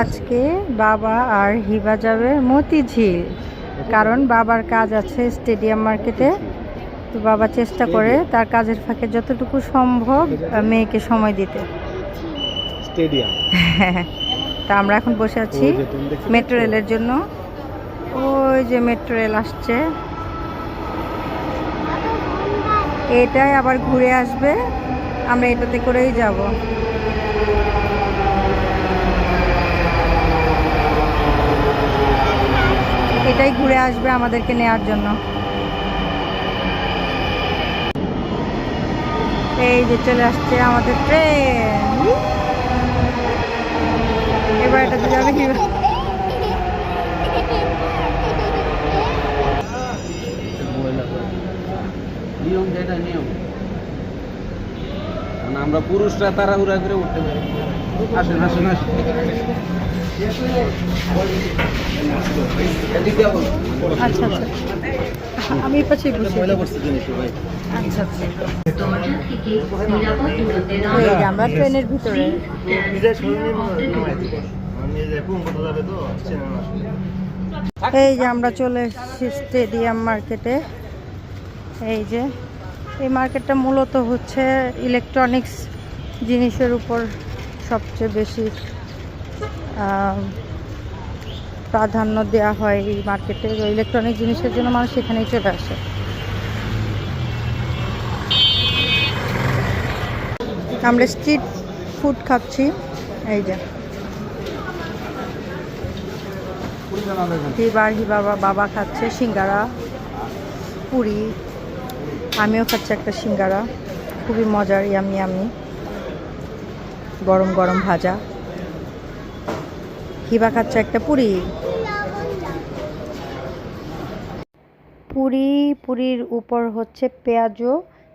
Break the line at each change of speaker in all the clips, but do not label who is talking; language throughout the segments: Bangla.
আজকে বাবা আর হিবা যাবে মতিঝিল কারণ বাবার কাজ আছে স্টেডিয়াম মার্কেটে। তো বাবা চেষ্টা করে তার কাজের ফাঁকে যতটুকু সম্ভব মেয়েকে সময় দিতে।
স্টেডিয়াম।
তা আমরা এখন বসে আছি মেট্রো রেলের জন্য। ওই যে মেট্রো রেল আসছে। এটাই আবার ঘুরে আসবে। আমরা এটাতে করেই যাব। এটাই ঘুরে আসবে আমাদেরকে নেওয়ার জন্য। এই যে চলে আসছে আমাদের ট্রেন এবার এটাতে যাবে কি
নিয়ম আমরা পুরুষরা তারা তাড়াহুড়া করে উঠতে পারি। আসেন আসেন আসেন।
আচ্ছা আচ্ছা। আমি
ভাই
আচ্ছা আচ্ছা। আমরা ট্রেনের ভিতরে। এই যে আমরা চলে এসেছি স্টেডিয়াম মার্কেটে। এই যে, এই মার্কেটটা মূলত হচ্ছে ইলেকট্রনিক্স জিনিসের উপর সবচেয়ে বেশি প্রাধান্য দেওয়া হয় এই মার্কেটে ইলেকট্রনিক জিনিসের জন্য মানুষ এখানেই চলে আসে। আমরা স্ট্রিট ফুড খাচ্ছি, এই যে। হিবার বাবা বাবা খাচ্ছে সিঙ্গারা, পুরি। আমিও খাচ্ছি একটা সিঙ্গারা। খুবই মজার ইয়ামি আমি গরম গরম ভাজা। হিবা খাচ্ছে একটা পুরি। পুরি, পুরির উপর হচ্ছে পেঁয়াজও।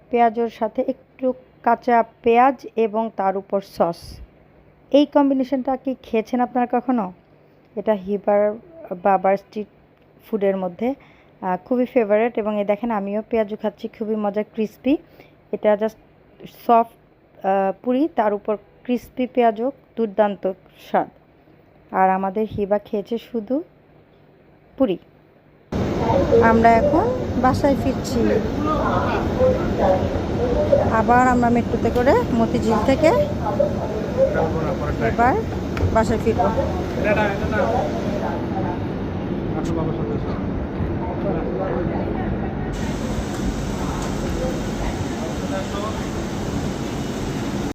পেঁয়াজের সাথে একটু কাঁচা পেঁয়াজ এবং তার উপর সস। এই কম্বিনেশনটা কি খেয়েছেন আপনারা কখনো? এটা হিবার বাবার স্ট্রিট ফুডের মধ্যে খুবই ফেভারেট এবং এ দেখেন আমিও পেঁয়াজু খাচ্ছি, খুবই মজা ক্রিস্পি এটা জাস্ট সফট পুরি, তার উপর ক্রিস্পি পেঁয়াজও, দুর্দান্ত স্বাদ। আর আমাদের হিবা খেয়েছে শুধু পুরি। আমরা এখন বাসায় ফিরছি। আবার আমরা মেট্রোতে করে মতিঝিল থেকে এবার বাসায় ফিরবো।